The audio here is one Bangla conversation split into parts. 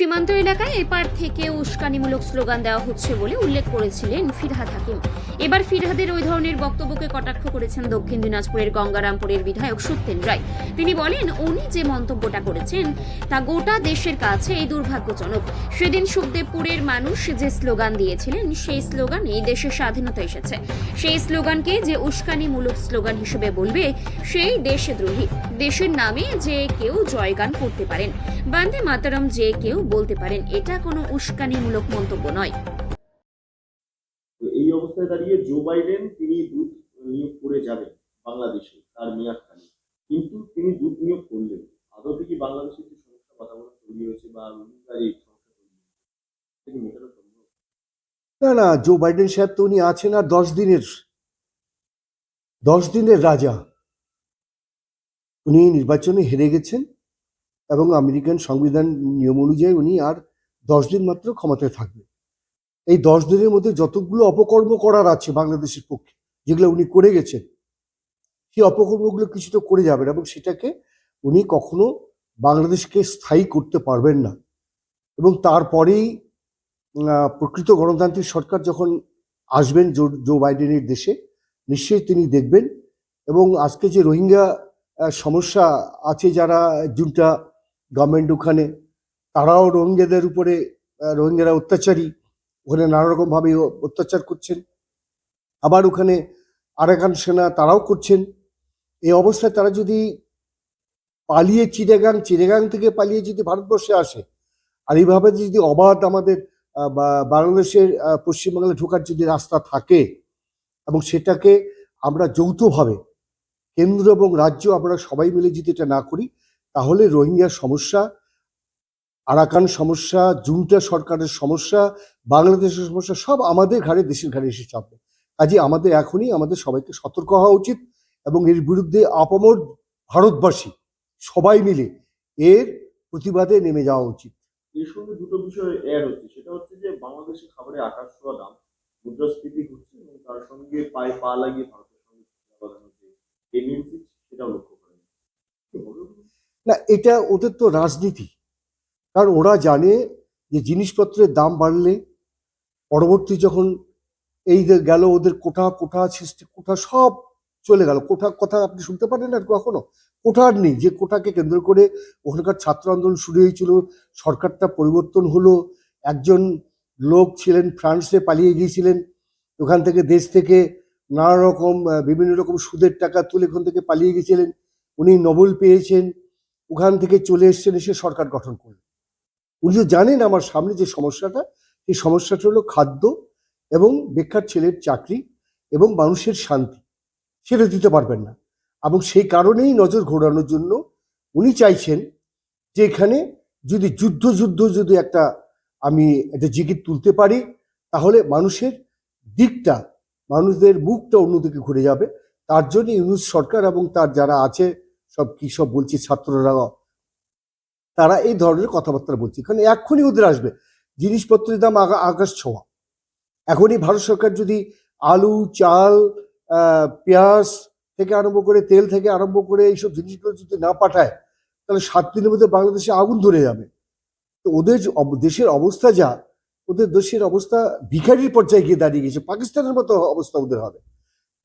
সীমান্ত এলাকায় এপার থেকে উস্কানিমূলক স্লোগান দেওয়া হচ্ছে বলে উল্লেখ করেছিলেন ফিরহাদ হাকিম। এবার ফিরহাদের ওই ধরনের বক্তব্যকে কটাক্ষ করেছেন দক্ষিণ দিনাজপুরের গঙ্গারামপুরের বিধায়ক সত্যেন রায়। তিনি বলেন, উনি যে মন্তব্যটা করেছেন, তা গোটা দেশের কাছে এই দুর্ভাগ্যজনক। সেদিন সুখদেবপুরের মানুষ যে স্লোগান দিয়েছিলেন, সেই স্লোগানে দেশের স্বাধীনতা এসেছে। সেই স্লোগানকে যে উস্কানিমূলক স্লোগান হিসেবে বলবে, সেই দেশদ্রোহী। দেশের নামে যে কেউ জয়গান করতে পারেন। বান্দে মাতারম যে কেউ বলতে পারেন এটা কোনো উস্কানিমূলক মন্তব্য নয়। তো এই অবস্থায় দাঁড়িয়ে জো বাইডেন তিনি দূত নিয়োগ করে যাবেন বাংলাদেশে তার মেয়াদ খালি কিন্তু তিনি দূত নিয়োগ করলেন। আদতে কি বাংলাদেশের যে সমস্যা বাতাবরণ তৈরি হয়েছে বা রোহিঙ্গার এই সমস্যা তৈরি হয়েছে? মেটানো সম্ভব না না জো বাইডেন সাহেব তো উনি আছেন আর দশ দিনের দশ দিনের রাজা। উনি নির্বাচনে হেরে গেছেন। এবং আমেরিকান সংবিধান নিয়ম অনুযায়ী উনি আর দশ দিন মাত্র ক্ষমতায় থাকবে এই দশ দিনের মধ্যে যতগুলো অপকর্ম করার আছে বাংলাদেশের পক্ষে, যেগুলো উনি করে গেছেন, সেই অপকর্মগুলো কিছু তো করে যাবেন এবং সেটাকে উনি কখনো বাংলাদেশকে স্থায়ী করতে পারবেন না। এবং তারপরেই প্রকৃত গণতান্ত্রিক সরকার যখন আসবেন জো জো বাইডেনের দেশে, নিশ্চয়ই তিনি দেখবেন। এবং আজকে যে রোহিঙ্গা সমস্যা আছে যারা, জুনটা গভর্নমেন্ট ওখানে, তারাও রোহিঙ্গাদের উপরে রোহিঙ্গারা অত্যাচারী, ওখানে নানা রকমভাবে অত্যাচার করছেন। আবার ওখানে আরাকান সেনা তারাও করছেন। এই অবস্থায় তারা যদি পালিয়ে চিড়েগাং চিড়েগাং থেকে পালিয়ে যদি ভারতবর্ষে আসে, আর এইভাবে যদি অবাধ আমাদের বাংলাদেশের পশ্চিমবাংলা ঢোকার যদি রাস্তা থাকে, এবং সেটাকে আমরা যৌথভাবে কেন্দ্র এবং রাজ্য আমরা সবাই মিলে যদি এটা না করি তাহলে রোহিঙ্গার সমস্যা, আরাকান সমস্যা, জুনটা সরকারের সমস্যা, বাংলাদেশের সমস্যা, সব আমাদের ঘাড়ে, দেশের ঘাড়ে এসে চাপবে। কাজে আমাদের এখনই আমাদের সবাইকে সতর্ক হওয়া উচিত এবং এর বিরুদ্ধে আপামর ভারতবাসী সবাই মিলে এর প্রতিবাদে নেমে যাওয়া উচিত। এর সঙ্গে দুটো বিষয় অ্যাড হচ্ছে। সেটা হচ্ছে যে বাংলাদেশে খাবারের আকাশ ছোঁয়া দাম, মুদ্রাস্ফীতি ঘটছে এবং তার সঙ্গে পায়ে পা লাগিয়ে ভারতের সঙ্গে সেটাও লক্ষ্য? না, এটা ওদের তো রাজনীতি। কারণ ওরা জানে যে জিনিসপত্রের দাম বাড়লে পরবর্তী যখন এই গেল ওদের কোঠা কোঠা সৃষ্টি কোঠা সব চলে গেল। কোঠা কথা আপনি শুনতে পারেন আর কখনো? কোঠার নেই। যে কোঠাকে কেন্দ্র করে ওখানকার ছাত্র আন্দোলন শুরু হয়েছিল, সরকারটা পরিবর্তন হলো, একজন লোক ছিলেন, ফ্রান্সে পালিয়ে গিয়েছিলেন, ওখান থেকে দেশ থেকে নানা রকম বিভিন্ন রকম সুদের টাকা তুলে ওখান থেকে পালিয়ে গিয়েছিলেন। উনি নোবেল পেয়েছেন। ওখান থেকে চলে এসছেন, এসে সরকার গঠন করলেন। উনি তো জানেন আমার সামনে যে সমস্যাটা এই সমস্যাটা হলো খাদ্য এবং বেকার ছেলের চাকরি এবং মানুষের শান্তি। সেটা দিতে পারবেন না। এবং সেই কারণেই নজর ঘোরানোর জন্য উনি চাইছেন যে এখানে যদি যুদ্ধ যুদ্ধ যদি একটা আমি একটা জিগির তুলতে পারি, তাহলে মানুষের দিকটা, মানুষদের মুখটা অন্যদিকে ঘুরে যাবে। তার জন্য ইউনুস সরকার এবং তার যারা আছে সব কি সব বলছে ছাত্ররা তারা এই ধরনের কথাবার্তা বলছে। কারণ এক্ষুনি ওদের আসবে। জিনিসপত্রের দাম আকাশ ছোঁয়া। এখনই ভারত সরকার যদি আলু, চাল পেঁয়াজ থেকে আরম্ভ করে তেল থেকে আরম্ভ করে এইসব জিনিসগুলো যদি না পাঠায়, তাহলে সাত দিনের মধ্যে বাংলাদেশে আগুন ধরে যাবে। তো ওদের দেশের অবস্থা যা, ওদের দেশের অবস্থা ভিখারির পর্যায়ে গিয়ে দাঁড়িয়ে গেছে পাকিস্তানের মতো অবস্থা ওদের হবে।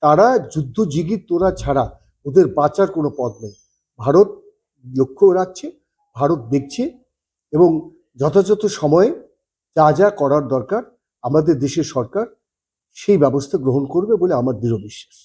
তারা যুদ্ধ জিগির তোরা ছাড়া, ওদের বাঁচার কোনো পথ নেই। ভারত লক্ষ্য রাখছে, ভারত দেখছে এবং যথাযথ সময়ে যা যা করার দরকার আমাদের দেশের সরকার সেই ব্যবস্থা গ্রহণ করবে বলে আমার দৃঢ় বিশ্বাস।